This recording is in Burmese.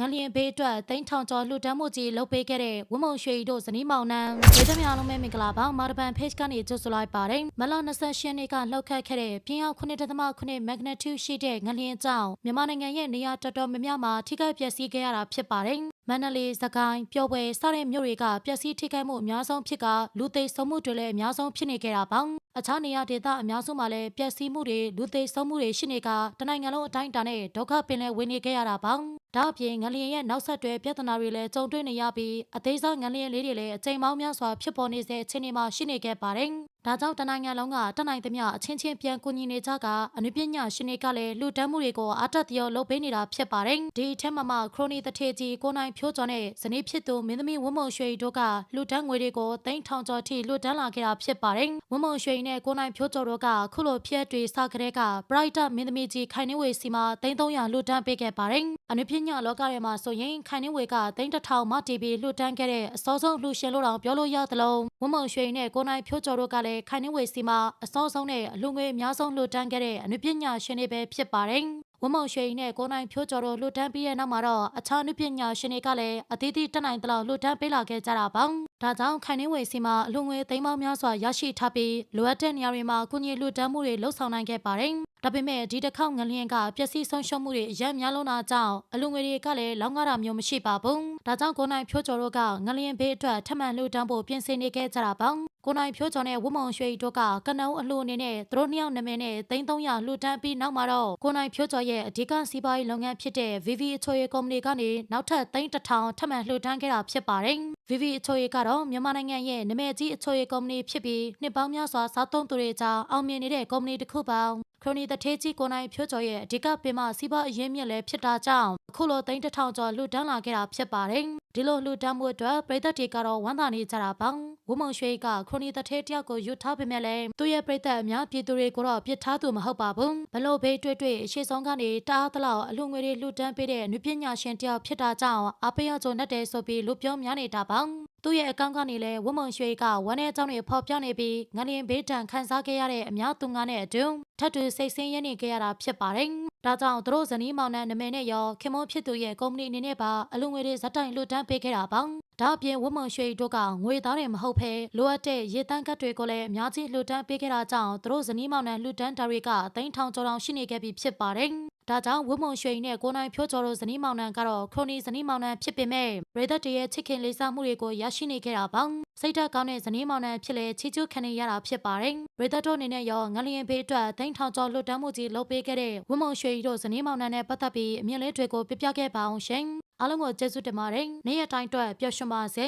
ငလျင်ဘေးအတွက်တိန်းထောင်ကျော်လှူဒန်းမှုကြီးလုပ်ပေးခဲ့တဲ့ဝင်းမုံရွှေတို့ဇနီးမောင်နှံဒေသများလုံးပဲမင်္ဂလာပါမာရပန် page ကနေကြိုဆိုလိုက်ပါတယ်မလ28ရက်နေ့ကလှုပ်ခတ်ခဲ့တဲ့ပြင်းအား9.9 magnitude ရှိတဲ့ငလျင်ကြောင့်မြန်မာနိုင်ငံရဲ့နေရာတော်တော်များများမှာထိခိုက်ပျက်စီးခဲ့ရတာဖြစ်ပါတယ်မန္တလေး၊စကိုင်း၊ပျော်ပွဲစတဲ့မြို့တွေကပျက်စီးထိခိုက်မှုအများဆုံးဖြစ်ကလူသိဆုံးမှုတွေလည်းအများဆုံးဖြစ်နေကြတာပါ။အခြားနေရာဒေသအများစုမှာလည်းပျက်စီးမှုတွေလူသိဆုံးမှုတွေရှိနေကတနိုင်ငံလုံးအတိုင်းအတာနဲ့ဒုက္ခပင်လယ်ဝင်နေခဲ့ရတာပါ။ ဒါအပြင်ငလျင်ရဲ့နောက်ဆက်တွဲပြဿနာတွေလည်းကြုံတွေ့နေရပြီးအသေးစားငလျင်လေးတွေလည်းအချိန်ပေါင်းများစွာဖြစ်ပေါ်နေစေအခြေအနေမှာရှိနေခဲ့ပါတယ်။ဒါကြောင့်တနိုင်ငံလုံးကတနိုင်သမျှအချင်းချင်းပြန်ကူညီနေကြကအနုပညာရှင်တွေကလည်းလူတန်းမှုတွေကိုအတက်တရောလုပ်ပေးနေတာဖြစ်ပါတယ်။ဒီအထက်မှာမှခရိုနီတထေကြီးကိုနိုင်ဖြိုးကျော်နဲ့ဇနီးဖြစ်သူမင်းသမီးဝင်းမုံရွှေတို့ကလူတန်းငွေတွေကိုတိန့်ထောင်ကျော်ထိလူတန်းလာခဲ့တာဖြစ်ပါတယ်။ဝင်းမုံရွှေနဲ့ကိုနိုင်ဖြိုးကျော်တို့ကခုလိုဖြစ်တွေစကတဲ့က Brighter မင်းသမီးကြီးခိုင်နေဝေစီမှာတိန့်300လူတန်းပေးခဲ့ပါတယ်။အနုပညာလောကထဲမှာဆိုရင်ခိုင်နေဝေကတိန့်တစ်ထောင်မှတီးပြီးလူတန်းခဲ့တဲ့အစောဆုံးလှူရှင်လို့တောင်ပြောလို့ရသလိုဝင်းမုံရွှေနဲ့ကိုနိုင်ဖြိုးကျော်တို့ကလည်းခိုင်နေဝေစီမှာအစောဆုံးနဲ့အလူငွေအများဆုံးလှူဒန်းခဲ့တဲ့အနုပညာရှင်တွေပဲဖြစ်ပါတယ်။ဝမုံရွှေနဲ့ကိုနိုင်ဖြိုးကျော်တို့လှူဒန်းပြီးတဲ့နောက်မှာတော့အခြားအနုပညာရှင်တွေကလည်းအသီးသီးတက်နိုင်သလောက်လှူဒန်းပေးလာခဲ့ကြတာပါ။ဒါကြောင့်ခိုင်နေဝေစီမှာအလူငွေသိန်းပေါင်းများစွာရရှိထားပြီးလိုအပ်တဲ့နေရာတွေမှာကုညီလှူဒန်းမှုတွေလှုပ်ဆောင်နိုင်ခဲ့ပါတယ်။ ဒါပေမဲ့ဒီတစ်ခေါက်ငလျင်ကပျက်စီးဆုံးရှုံးမှုတွေအများများလုံးတာကြောင့်အလူငွေတွေကလည်းလောင်းကားတာမျိုးမရှိပါဘူး။ဒါကြောင့်ကိုနိုင်ဖြိုးကျော်တို့ကငလျင်ဘေးအတွက်ထပ်မံလှူဒန်းဖို့ပြင်ဆင်နေခဲ့ကြတာပါ။ကိုနိုင်ဖြိုးကျော်နဲ့ဝမုံရွှေတို့ကကနဦးအလှူအနေနဲ့သူတို့နှစ်ယောက်နာမည်နဲ့သိန်း300လှူဒန်းပြီးနောက်မှာတော့ကိုနိုင်ဖြိုးကျော်ရဲ့အဓိကစီးပွားရေးလုပ်ငန်းဖြစ်တဲ့ VV အချိုရကုမ္ပဏီကနေနောက်ထပ်သိန်း1000ထပ်မံလှူဒန်းခဲ့တာဖြစ်ပါတယ်။ VV အချိုရကတော့မြန်မာနိုင်ငံရဲ့နာမည်ကြီးအချိုရကုမ္ပဏီဖြစ်ပြီးနှစ်ပေါင်းများစွာစားသုံးသူတွေကြားအောင်မြင်နေတဲ့ကုမ္ပဏီတစ်ခုပါ ခရိုနီတထေးကြီးကိုနိုင်ဖြိုးကျော်ရဲ့အဓိကပင်မစီးပွားအရင်းမြစ်လည်းဖြစ်တာကြောင့်အခုလိုသိန်းတစ်ထောင်ကျော်လှူဒန်းလာခဲ့တာဖြစ်ပါတယ်ဒီလိုလှူဒန်းမှုအတွက်ပြည်သက်တွေကတော့ဝမ်းသာနေကြတာပါဝုံမုံရွှေကခရိုနီတထေးတယောက်ကိုယူထားပေမဲ့လည်းသူ့ရဲ့ပြည်သက်အများပြည်သူတွေကိုတော့ပြစ်ထားသူမဟုတ်ပါဘူးဘလို့ဘေးတွေ့တွေ့အရှိဆုံးကနေတအားသလောက်အလှငွေတွေလှူဒန်းပေးတဲ့နုပညာရှင်တယောက်ဖြစ်တာကြောင့်အပေးရကြုံနဲ့တယ်ဆိုပြီးလူပြောများနေတာပါ သူ့ရဲ့အကောင့်ကနေလည်းဝမုံရွှေကဝမ်းနဲ့အကြောင်းတွေဖော်ပြနေပြီးငလျင်ဘေးတံခန်းစားခဲ့ရတဲ့အများသူငါနဲ့အတူထပ်တူစိတ်ဆင်းရဲနေခဲ့ရတာဖြစ်ပါတယ်။ဒါကြောင့်သူတို့ဇနီးမောင်နှံနာမည်နဲ့ရောခင်မုန်းဖြစ်သူရဲ့ကုမ္ပဏီအနေနဲ့ပါအလူငွေတွေဇက်တိုင်လွတ်တန်းပေးခဲ့တာပါ။ဒါအပြင်ဝမုံရွှေတို့ကငွေသားတွေမဟုတ်ဘဲလိုအပ်တဲ့ရေတန်းကတ်တွေကိုလည်းအများကြီးလွတ်တန်းပေးခဲ့တာကြောင့်သူတို့ဇနီးမောင်နှံလွတ်တန်းတာတွေကသိန်းထောင်ကျော်တောင်ရှိနေခဲ့ပြီဖြစ်ပါတယ်။ ဒါကြောင့်ဝုံမုံရွှေနဲ့ကိုနိုင်ဖြိုးကျော်တို့ဇနီးမောင်နှံကတော့ခရိုနီဇနီးမောင်နှံဖြစ်ပေမဲ့ရေသက်တရဲ့ချစ်ခင်လေးစားမှုတွေကိုရရှိနေခဲ့တာပါစိတ်ဓာတ်ကောင်းတဲ့ဇနီးမောင်နှံဖြစ်လေချီးကျူးခံနေရတာဖြစ်ပါတယ်ရေသက်တို့အနေနဲ့ရောငလျင်ဘေးအတွက်သိန်းထောင်ကျော်လွတ်တမ်းမှုကြီးလုပ်ပေးခဲ့တဲ့ဝုံမုံရွှေတို့ဇနီးမောင်နှံနဲ့ပတ်သက်ပြီးအမြင်လေးတွေကိုပြပြခဲ့ပါအောင်ရှင်အားလုံးကိုကျေးဇူးတင်ပါတယ်နေ့ရက်တိုင်းအတွက်ပျော်ရွှင်ပါစေ